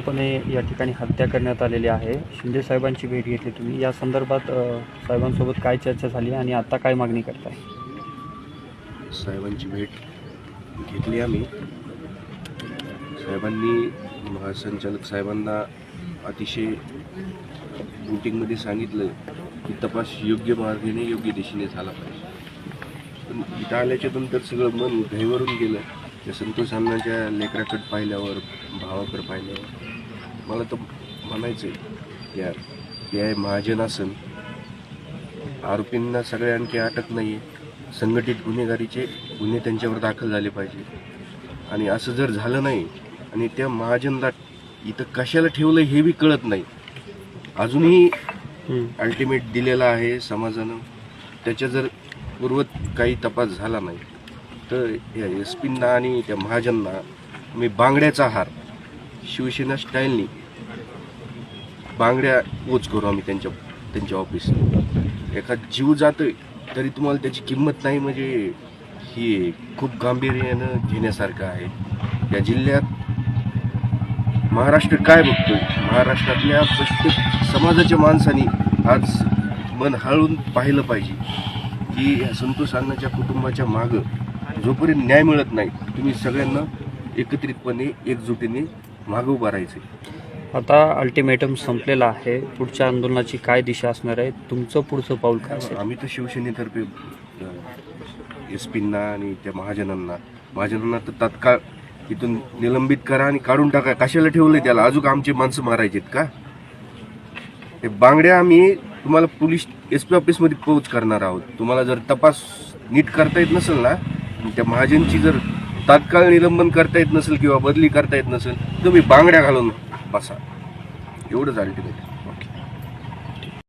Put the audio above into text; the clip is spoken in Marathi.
पूर्णपणे या ठिकाणी हत्या करण्यात आलेली आहे. शिंदे साहेबांची भेट घेतली तुम्ही. या संदर्भात साहेबांसोबत काय चर्चा झाली आणि आता काय मागणी करताय? साहेबांची भेट घेतली आम्ही. साहेबांनी महासंचालक साहेबांना अतिशय मिटिंगमध्ये सांगितलं की तपास योग्य मार्गाने योग्य दिशेने झाला पाहिजे. पण इथं आल्याच्यानंतर सगळं मन घाईवरून गेलं. त्या संतोष अण्णाच्या लेकराकडे पाहिल्यावर भावाकडे पाहिल्यावर मला तर म्हणायचं आहे यार हे आहे महाजन असन आरोपींना सगळ्या आणखी अटक नाही आहे संघटित गुन्हेगारीचे गुन्हे त्यांच्यावर दाखल झाले पाहिजे. आणि असं जर झालं नाही आणि त्या महाजनला इथं कशाला ठेवलं हे बी कळत नाही. अजूनही. अल्टिमेट दिलेला आहे समाजानं. त्याच्या जर पूर्वत काही तपास झाला नाही तर या एस पींना आणि त्या महाजनना मी बांगड्याचा हार शिवसेना स्टाईलनी बांगड्या पोच करू आम्ही त्यांच्या त्यांच्या ऑफिसला एखाद जीव जातोय तरी तुम्हाला त्याची किंमत नाही म्हणजे ही खूप गांभीर्यानं घेण्यासारखं आहे. या जिल्ह्यात महाराष्ट्र काय बघतोय? महाराष्ट्रातल्या प्रत्येक समाजाच्या माणसाने आज मन हळून पाहिलं पाहिजे की या संतोष अण्णाच्या कुटुंबाच्या मागं जोपर्यंत न्याय मिळत नाही तुम्ही सगळ्यांना एकत्रितपणे एकजुटीने मागं उभं राहायचं आता अल्टिमेटम संपलेला आहे. पुढच्या आंदोलनाची काय दिशा असणार आहे तुमचं पुढचं पाऊल काय आम्ही तर शिवसेनेतर्फे एस पींना आणि त्या महाजनांना महाजनांना तर तात्काळ इथून निलंबित करा आणि काढून टाका. कशाला ठेवलंय त्याला? अजून आमची माणसं मारायचीत का? ते बांगड्या आम्ही तुम्हाला पोलीस एस पी ऑफिसमध्ये पोच करणार आहोत. तुम्हाला जर तपास नीट करता येत नसेल ना त्या महाजनची जर तात्काळ निलंबन करता येत नसेल किंवा बदली करता येत नसेल तुम्ही बांगड्या घालून बसा. एवढंच अल्टिमेट